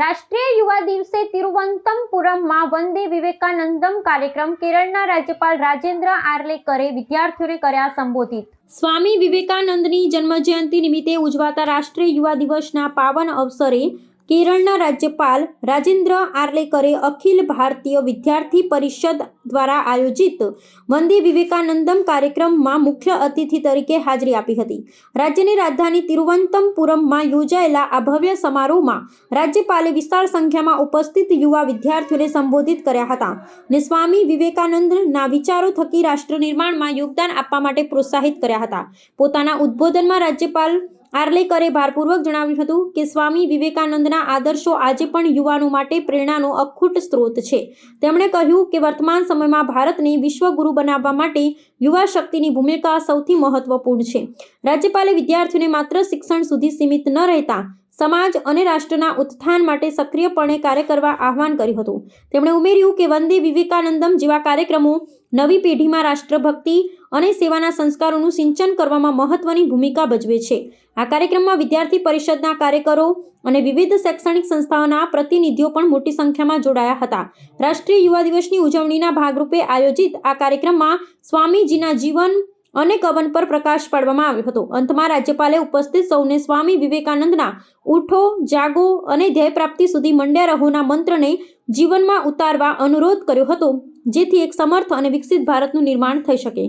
રાષ્ટ્રીય યુવા દિવસે તિરુવનંતપુરમમાં વંદે વિવેકાનંદમ કાર્યક્રમ કેરળના રાજ્યપાલ રાજેન્દ્ર આર્લેકરે વિદ્યાર્થીઓને કર્યા સંબોધિત. સ્વામી વિવેકાનંદની જન્મજયંતિ નિમિત્તે ઉજવાતા રાષ્ટ્રીય યુવા દિવસના પાવન અવસરે કેરળના રાજ્યપાલ રાજેન્દ્ર આર્લેકરે અખિલ ભારતીય વિદ્યાર્થી પરિષદ દ્વારા આયોજિત વંદે વિવેકાનંદમ કાર્યક્રમમાં મુખ્ય અતિથિ તરીકે હાજરી આપી હતી. રાજ્યની રાજધાની તિરુવનંતપુરમમાં યોજાયેલા આ ભવ્ય સમારોહમાં રાજ્યપાલે વિશાળ સંખ્યામાં ઉપસ્થિત યુવા વિદ્યાર્થીઓને સંબોધિત કર્યા હતા અને સ્વામી વિવેકાનંદના વિચારો થકી રાષ્ટ્ર નિર્માણમાં યોગદાન આપવા માટે પ્રોત્સાહિત કર્યા હતા. પોતાના ઉદ્બોધનમાં રાજ્યપાલ આર્લેકરે ભારપૂર્વક જણાવ્યું હતું કે સ્વામી વિવેકાનંદના આદર્શો આજે પણ યુવાનો માટે પ્રેરણાનો અખૂટ સ્ત્રોત છે. તેમણે કહ્યું કે વર્તમાન સમયમાં ભારતને વિશ્વગુરુ બનાવવા માટે યુવા શક્તિની ભૂમિકા સૌથી મહત્વપૂર્ણ છે. રાજ્યપાલે વિદ્યાર્થીઓને માત્ર શિક્ષણ સુધી સીમિત ન રહેતા સમાજ અને રાષ્ટ્રના ઉત્થાન માટે સક્રિયપણે કાર્ય કરવા આહવાન કર્યું હતું. તેમણે ઉમેર્યું કે વંદે વિવેકાનંદમ જેવા કાર્યક્રમો નવી પેઢીમાં રાષ્ટ્રભક્તિ અને સેવાના સંસ્કારોનું સિંચન કરવામાં મહત્વની ભૂમિકા ભજવે છે. આ કાર્યક્રમમાં વિદ્યાર્થી પરિષદના કાર્યકરો અને વિવિધ શૈક્ષણિક સંસ્થાઓના પ્રતિનિધિઓ પણ મોટી સંખ્યામાં જોડાયા હતા. રાષ્ટ્રીય યુવા દિવસની ઉજવણીના ભાગરૂપે આયોજિત આ કાર્યક્રમમાં સ્વામીજીના જીવન અને કવન પર પ્રકાશ પાડવામાં આવ્યો હતો. અંતમાં રાજ્યપાલે ઉપસ્થિત સૌને સ્વામી વિવેકાનંદના ઉઠો, જાગો અને ધ્યેય પ્રાપ્તિ સુધી મંડ્યા રહોના મંત્રને જીવનમાં ઉતારવા અનુરોધ કર્યો હતો, જેથી એક સમર્થ અને વિકસિત ભારતનું નિર્માણ થઈ શકે.